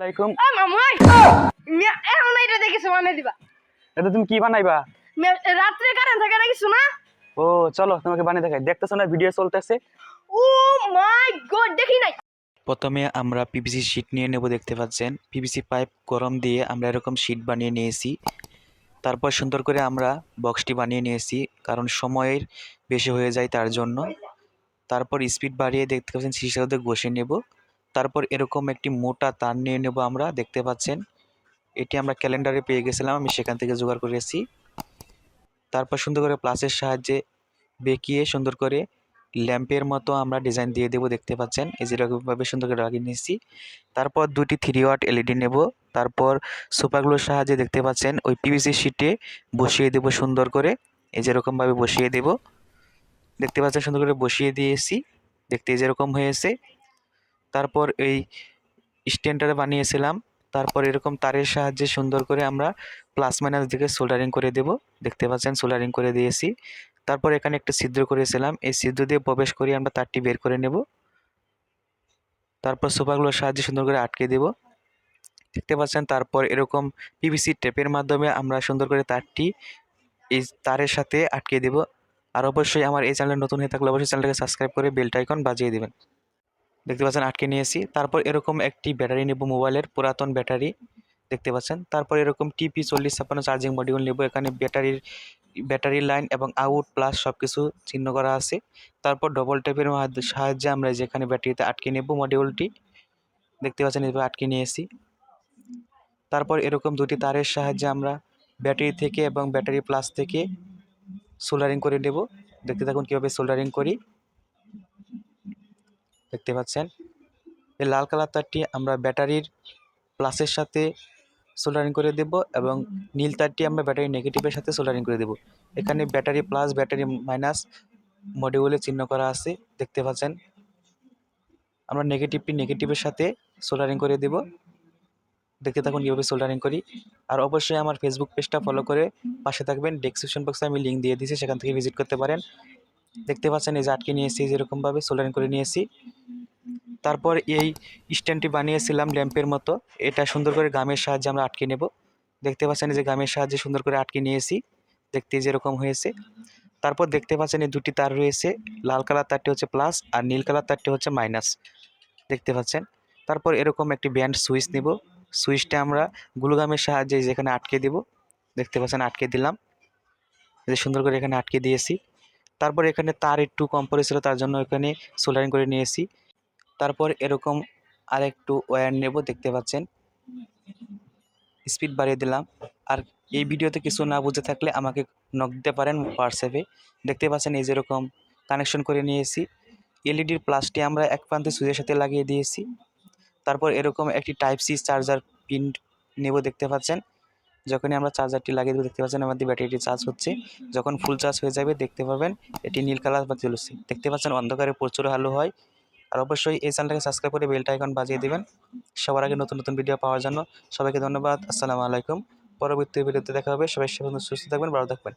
আলাইকুম। আ মামাই মিয়া এখন এটা দেখেছ মানে দিবা। এটা তুমি কি বানাইবা? মিয়া, রাত্রে কারেন্ট থাকে না কিছু না? ও চলো তোমাকে বানিয়ে দেখাই। দেখতেছো না ভিডিও চলতেছে? ও মাই গড দেখি নাই। প্রথমে আমরা পিভিসি শিট নিয়ে নেব দেখতে পাচ্ছেন। পিভিসি পাইপ গরম দিয়ে আমরা এরকম শিট বানিয়ে নিয়েছি। তারপর সুন্দর করে আমরা বক্সটি বানিয়ে নিয়েছি কারণ সময়ের বেশি হয়ে যায় তার জন্য। তারপর স্পিড বাড়িয়ে দেখতে পাচ্ছেন শিশাতে বসে নেব। তারপর এরকম একটি মোটা তার নিয়ে নেব আমরা, দেখতে পাচ্ছেন। এটি আমরা ক্যালেন্ডারে পেয়ে গেছিলাম, আমি সেখান থেকে জোগাড় করেছি তারপর সুন্দর করে প্লাসের সাহায্যে বেঁকিয়ে সুন্দর করে ল্যাম্পের মতো আমরা ডিজাইন দিয়ে দেবো, দেখতে পাচ্ছেন। এই যেরকমভাবে সুন্দর করে লাগিয়ে নিয়েছি। তারপর দুটি থ্রি ওয়াট এলইডি নেব। তারপর সুপারগুলোর সাহায্যে দেখতে পাচ্ছেন, ওই পিভিসি শিটে বসিয়ে দেব সুন্দর করে। এই যেরকমভাবে বসিয়ে দেব। দেখতে পাচ্ছেন, সুন্দর করে বসিয়ে দিয়েছি। দেখতে যেরকম হয়েছে। তারপর এই স্ট্যান্ডারে বানিয়েছিলাম। তারপর এরকম তারের সাহায্যে সুন্দর করে আমরা প্লাস মাইনাস দিকে সোল্ডারিং করে দেব। দেখতে পাচ্ছেন সোল্ডারিং করে দিয়েছি। তারপর এখানে একটা ছিদ্র করেছিলাম। এই ছিদ্র দিয়ে প্রবেশ করে আমরা তারটি বের করে নেব। তারপর সোফাগুলোর সাহায্যে সুন্দর করে আটকে দেব। দেখতে পাচ্ছেন তারপর এরকম পিভিসি টেপের মাধ্যমে আমরা সুন্দর করে তারটি এই তারের সাথে আটকে দেব। আর অবশ্যই আমার এই চ্যানেল নতুন হয়ে থাকলে অবশ্যই চ্যানেলটাকে সাবস্ক্রাইব করে বেলটা আইকন বাজিয়ে দেবেন। দেখতে পাচ্ছেন, আটকে নিয়েছি। তারপর এরকম একটি ব্যাটারি নেব, মোবাইলের পুরাতন ব্যাটারি দেখতে পাচ্ছেন। তারপর এরকম টিপি চল্লিশ ছাপ্পান্ন চার্জিং মডিউল নেব, এখানে ব্যাটারির, ব্যাটারি লাইন এবং আউট প্লাস সব কিছু চিহ্ন করা আছে। তারপর ডবল টেপের সাহায্যে আমরা যেখানে ব্যাটারিতে আটকে নেব মডিউলটি দেখতে পাচ্ছেন, এভাবে আটকে নিয়েছি। তারপর এরকম দুটি তারের সাহায্যে আমরা ব্যাটারি থেকে এবং ব্যাটারি প্লাস থেকে সোল্ডারিং করে নেব। দেখতে থাকুন কীভাবে সোল্ডারিং করি। দেখতে পাচ্ছেন। এই লাল কালার তারটি আমরা ব্যাটারির প্লাসের সাথে সোল্ডারিং করে দেব এবং নীল তারটি আমরা ব্যাটারি নেগেটিভের সাথে সোল্ডারিং করে দেব। এখানে ব্যাটারি প্লাস ব্যাটারি মাইনাস মডিউলে চিহ্ন করা আছে, দেখতে পাচ্ছেন। আমরা নেগেটিভটি নেগেটিভের সাথে সোল্ডারিং করে দেব। দেখতে থাকুন কীভাবে সোল্ডারিং করি। আর অবশ্যই আমার ফেসবুক পেজটা ফলো করে পাশে থাকবেন। ডেসক্রিপশন বক্সে আমি লিঙ্ক দিয়ে দিয়েছি, সেখান থেকে ভিজিট করতে পারেন। দেখতে পাচ্ছেন এই যে আটকে নিয়েছি যেরকমভাবে সোল্ডারিং করে নিয়েছি। তারপর এই স্ট্যান্ডটি বানিয়েছিলাম ল্যাম্পের মতো। এটা সুন্দর করে গামের সাহায্যে আমরা আটকে নেব। দেখতে পাচ্ছেন যে গামের সাহায্যে সুন্দর করে আটকে নিয়েছি। দেখতে যেরকম হয়েছে। তারপর দেখতে পাচ্ছেন এই দুটি তার রয়েছে। লাল কালার তারটি হচ্ছে প্লাস আর নীল কালার তারটি হচ্ছে মাইনাস। দেখতে পাচ্ছেন? তারপর এরকম একটি ব্যান্ড সুইচ নেব। সুইচটা আমরা গ্লুগামের সাহায্যে যেখানে আটকে দেব, দেখতে পাচ্ছেন আটকে দিলাম। যে সুন্দর করে এখানে আটকে দিয়েছি। তারপর এখানে তার একটু কম পড়েছিল, তার জন্য এখানে সোল্ডারিং করে নিয়েছি। তারপর এরকম আর একটু ওয়্যার নেব, দেখতে পাচ্ছেন। স্পিড বাড়িয়ে দিলাম। আর এই ভিডিওতে কিছু না বুঝে থাকলে আমাকে নক দিতে পারেন হোয়াটসঅ্যাপে দেখতে পাচ্ছেন এই যেরকম কানেকশন করে নিয়েছি। এলইডির প্লাসটি আমরা এক প্রান্তে সুইচের সাথে লাগিয়ে দিয়েছি। তারপর এরকম একটি টাইপ সি চার্জার পিন নেব, দেখতে পাচ্ছেন। যখনই আমরা চার্জারটি লাগিয়ে দেবো, দেখতে পাচ্ছেন আমাদের ব্যাটারিটি চার্জ হচ্ছে। যখন ফুল চার্জ হয়ে যাবে, দেখতে পাবেন, এটি নীল কালার বা জ্বলছে দেখতে পাচ্ছেন অন্ধকারে প্রচুর আলো হয়। আর অবশ্যই এই চ্যানেলটাকে সাবস্ক্রাইব করে বেলটা আইকন বাজিয়ে দিবেন। সবার আগে নতুন নতুন ভিডিও পাওয়ার জন্য সবাইকে ধন্যবাদ। আসসালামু আলাইকুম। পরবর্তী ভিডিওতে দেখা হবে। সবাই সুস্থ থাকবেন, ভালো থাকবেন।